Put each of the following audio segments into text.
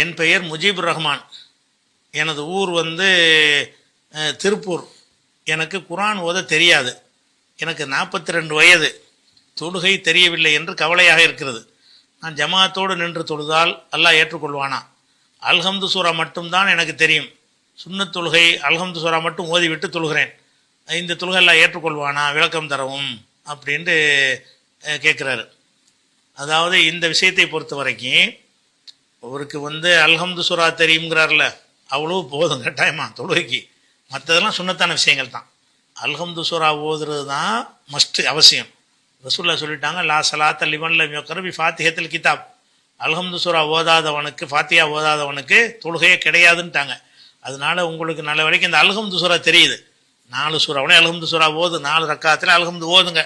என் பெயர் முஜீபுர் ரஹ்மான். எனது ஊர் வந்து திருப்பூர். எனக்கு குரான் ஓத தெரியாது. எனக்கு நாற்பத்தி ரெண்டு வயது. தொழுகை தெரியவில்லை என்று கவலையாக இருக்கிறது. நான் ஜமாத்தோடு நின்று தொழுதால் அல்லாஹ் ஏற்றுக்கொள்வானா? அல்ஹம்து சூரா மட்டும்தான் எனக்கு தெரியும். சுண்ணத் தொழுகை அல்ஹம்து சூரா மட்டும் ஓதிவிட்டு தொழுகிறேன். இந்த தொழுகை எல்லாம் ஏற்றுக்கொள்வானா? விளக்கம் தரவும் அப்படின்ட்டு கேட்குறாரு. அதாவது இந்த விஷயத்தை பொறுத்த வரைக்கும் அவருக்கு வந்து அல்ஹம்து சுரா தெரியுங்கிறார்ல அவ்வளோ போதும் கட்டாயமா தொழுகைக்கு. மற்றதெல்லாம் சுண்ணத்தான விஷயங்கள் தான். அல்ஹம்து சுரா ஓதுறது தான் மஸ்ட் அவசியம். ரசூல்லா சொல்லிட்டாங்க லா சலாத்த லிமன் லம் ஃபாத்திஹத்தில் கிதாப். அல்ஹம்து சுரா ஓதாதவனுக்கு ஃபாத்தியா ஓதாதவனுக்கு தொழுகையே கிடையாதுன்ட்டாங்க. அதனால உங்களுக்கு நல்ல வரைக்கும் இந்த அல்ஹம்து சுரா தெரியுது. நாலு சுறாவுனே அல்ஹம்து சுரா ஓது நாலு ரக்காத்தில் அல்ஹம்து ஓதுங்க.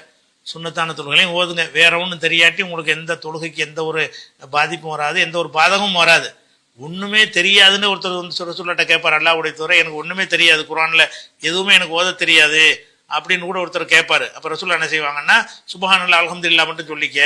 சுண்ணத்தான தொழுகையும் ஓதுங்க. வேற ஒன்றும் தெரியாட்டி உங்களுக்கு எந்த தொழுகைக்கு எந்த ஒரு பாதிப்பும் வராது எந்த ஒரு பாதகமும் வராது. ஒன்றுமே தெரியாதுன்னு ஒருத்தர் வந்து சொல்ல சொல்லட்ட கேட்பார் அல்லாவுடைய தவிர எனக்கு ஒன்றுமே தெரியாது குரானில் எதுவுமே எனக்கு ஓத தெரியாது அப்படின்னு கூட ஒருத்தர் கேட்பார். அப்புறம் ரசூல்லா என்ன செய்வாங்கன்னா சுபஹானல்லா அல்ஹம்துலில்லாஹ் மட்டும் சொல்லிக்க.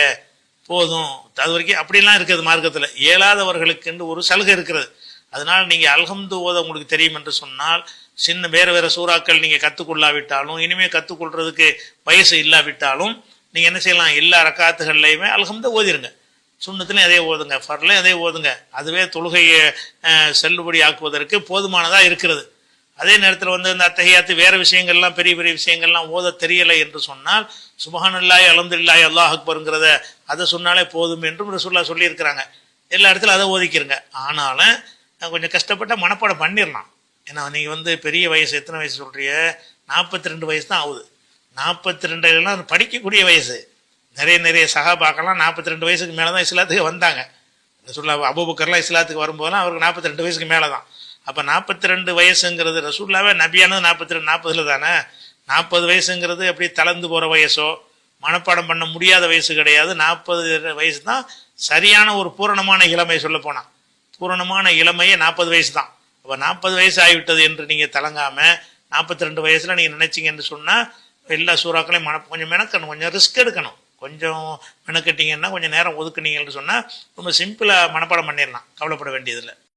போதும். அது வரைக்கும் அப்படிலாம் இருக்குது மார்க்கத்தில். இயலாதவர்களுக்குன்னு ஒரு சலுகை இருக்கிறது. அதனால் நீங்கள் அல்ஹம்து ஓத உங்களுக்கு தெரியும் என்று சொன்னால் சின்ன வேறு வேறு சூறாக்கள் நீங்கள் கற்றுக்கொள்ளாவிட்டாலும் இனிமேல் கற்றுக்கொள்றதுக்கு வயசு இல்லாவிட்டாலும் நீங்கள் என்ன செய்யலாம்? எல்லா ரக்காத்துகள்லையுமே அல்ஹம்து ஓதிருங்க. சுண்ணத்துலையும் அதே ஓதுங்க ஃபர்லையும் அதே ஓதுங்க. அதுவே தொழுகையை செல்லுபடி ஆக்குவதற்கு போதுமானதாக இருக்கிறது. அதே நேரத்தில் வந்து இந்த அத்தகையாத்து வேறு விஷயங்கள்லாம் பெரிய பெரிய விஷயங்கள்லாம் ஓத தெரியலை என்று சொன்னால் சுபஹானல்லாய் இல்லாய் அல்லாஹ் அக்பருங்கிறத அதை சொன்னாலே போதும் என்றும் ரசூல்லா சொல்லியிருக்கிறாங்க. எல்லா இடத்துல அதை ஓதிக்கிறங்க ஆனாலும் கொஞ்சம் கஷ்டப்பட்ட மனப்பாடம் பண்ணிடலாம். ஏன்னா நீங்கள் வந்து பெரிய வயசு எத்தனை வயசு சொல்கிறிய நாற்பத்தி ரெண்டு வயசு தான் ஆகுது. நாற்பத்தி ரெண்டுலாம் படிக்கக்கூடிய வயசு. நிறைய நிறைய சகாபாக்கெல்லாம் நாற்பத்தி ரெண்டு வயசுக்கு மேலே தான் இஸ்லாத்துக்கு வந்தாங்க. ரசூல்லா அபுபக்கர்லாம் இஸ்லாத்துக்கு வரும்போதெல்லாம் அவருக்கு நாற்பத்தி ரெண்டு வயசுக்கு மேலே தான். அப்போ நாற்பத்தி ரெண்டு வயசுங்கிறது ரசூல்லாவே நபியானது நாற்பத்தி ரெண்டு நாற்பதுல தானே? நாற்பது வயசுங்கிறது அப்படி தளர்ந்து போகிற வயசோ? மனப்பாடம் பண்ண முடியாத வயசு கிடையாது. நாற்பது வயசு தான் சரியான ஒரு பூரணமான இளமை சொல்ல போனால் பூரணமான இளமையே நாற்பது வயசு தான். அப்போ நாற்பது வயசு ஆகிவிட்டது என்று நீங்கள் தலங்காமல் நாற்பத்தி ரெண்டு வயசில் நீங்கள் நினைச்சீங்கன்னு சொன்னால் எல்லா சூறாக்களையும் மன கொஞ்சம் மெனக்கணும் கொஞ்சம் ரிஸ்க் எடுக்கணும். கொஞ்சம் மெனக்கட்டிங்கன்னா கொஞ்சம் நேரம் ஒதுக்குனீங்கன்னு சொன்னால் ரொம்ப சிம்பிளாக மனப்பாடம் பண்ணிடலாம் கவலைப்பட வேண்டியதில்லை.